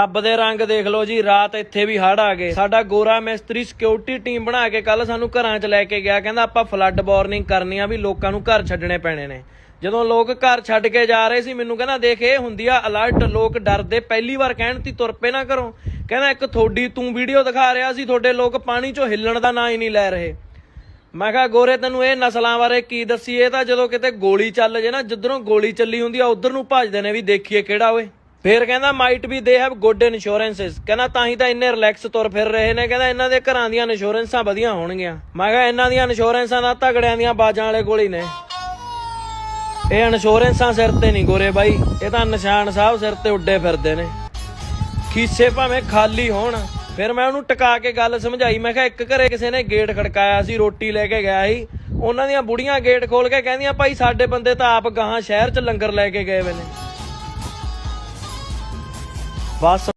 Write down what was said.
ਰੱਬ ਦੇ ਰੰਗ ਦੇਖ ਲਓ ਜੀ, ਰਾਤ ਇੱਥੇ ਵੀ ਹੜ ਆ ਗਏ। ਸਾਡਾ ਗੋਰਾ ਮਿਸਤਰੀ ਸਿਕਿਉਰਿਟੀ ਟੀਮ ਬਣਾ ਕੇ ਕੱਲ ਸਾਨੂੰ ਘਰਾਂ 'ਚ ਲੈ ਕੇ ਗਿਆ। ਕਹਿੰਦਾ ਆਪਾਂ ਫਲੱਡ ਵਾਰਨਿੰਗ ਕਰਨੀ ਆ ਵੀ ਲੋਕਾਂ ਨੂੰ ਘਰ ਛੱਡਣੇ ਪੈਣੇ ਨੇ। ਜਦੋਂ ਲੋਕ ਘਰ ਛੱਡ ਕੇ ਜਾ ਰਹੇ ਸੀ, ਮੈਨੂੰ ਕਹਿੰਦਾ ਦੇਖ, ਇਹ ਹੁੰਦੀ ਆ ਅਲਰਟ ਲੋਕ ਡਰਦੇ। ਪਹਿਲੀ ਵਾਰ ਕਹਿਣ ਤੀ ਤੁਰ ਪਏ ਨਾ ਕਰੋ। ਕਹਿੰਦਾ ਇੱਕ ਥੋੜੀ ਤੂੰ ਵੀਡੀਓ ਦਿਖਾ ਰਿਹਾ ਸੀ ਤੁਹਾਡੇ ਲੋਕ ਪਾਣੀ 'ਚੋਂ ਹਿੱਲਣ ਦਾ ਨਾਂ ਹੀ ਨਹੀਂ ਲੈ ਰਹੇ। ਮੈਂ ਕਿਹਾ, ਗੋਰੇ ਤੈਨੂੰ ਇਹ ਨਸਲਾਂ ਬਾਰੇ ਕੀ ਦੱਸੀ ਇਹ ਤਾਂ ਜਦੋਂ ਕਿਤੇ ਗੋਲੀ ਚੱਲ ਜੇ ਨਾ, ਜਿੱਧਰੋਂ ਗੋਲੀ ਚੱਲੀ ਹੁੰਦੀ ਆ, ਉਧਰ ਨੂੰ ਭੱਜਦੇ ਨੇ ਵੀ ਦੇਖੀਏ ਕਿਹੜਾ ਓਏ। ਫੇਰ ਕਹਿੰਦਾ might we they have good insurances ਕਹਿੰਦਾ, ਤਾਂ ਹੀ ਤਾਂ ਇੰਨੇ ਰਿਲੈਕਸ ਤੁਰ ਫਿਰ ਰਹੇ ਨੇ। ਕਹਿੰਦਾ, ਇਹਨਾਂ ਦੇ ਘਰਾਂ ਦੀਆਂ ਇੰਸ਼ੋਰੈਂਸਾਂ ਵਧੀਆ ਹੋਣਗੀਆਂ। ਮੈਂ ਕਿਹਾ, ਇਹਨਾਂ ਦੀਆਂ ਇੰਸ਼ੋਰੈਂਸਾਂ ਦਾ ਤਗੜਿਆਂ ਦੀਆਂ ਬਾਜਾਂ ਵਾਲੇ ਕੋਲ ਹੀ ਨੇ। ਇਹ ਇੰਸ਼ੋਰੈਂਸਾਂ ਸਿਰ ਤੇ ਨਹੀਂ ਗੋਰੇ ਬਾਈ। ਇਹ ਤਾਂ ਨਿਸ਼ਾਨ ਸਾਹਿਬ ਸਿਰ ਤੇ ਉੱਡੇ ਫਿਰਦੇ ਨੇ। ਖੀਸੇ ਭਾਵੇਂ ਖਾਲੀ ਹੋਣ। ਫਿਰ ਮੈਂ ਉਹਨੂੰ ਟਿਕਾ ਕੇ ਗੱਲ ਸਮਝਾਈ। ਮੈਂ ਕਿਹਾ, ਇੱਕ ਘਰੇ ਕਿਸੇ ਨੇ ਗੇਟ ਖੜਕਾਇਆ ਸੀ, ਰੋਟੀ ਲੈ ਕੇ ਗਿਆ ਸੀ। ਉਹਨਾਂ ਦੀਆਂ ਬੁੜੀਆਂ ਗੇਟ ਖੋਲ ਕੇ ਕਹਿੰਦੀਆਂ, ਭਾਈ, ਸਾਡੇ ਬੰਦੇ ਤਾਂ ਆਪ ਗਾਹਾਂ ਸ਼ਹਿਰ 'ਚ ਲੰਗਰ ਲੈ ਕੇ ਗਏ ਵੇ ਨੇ। Bus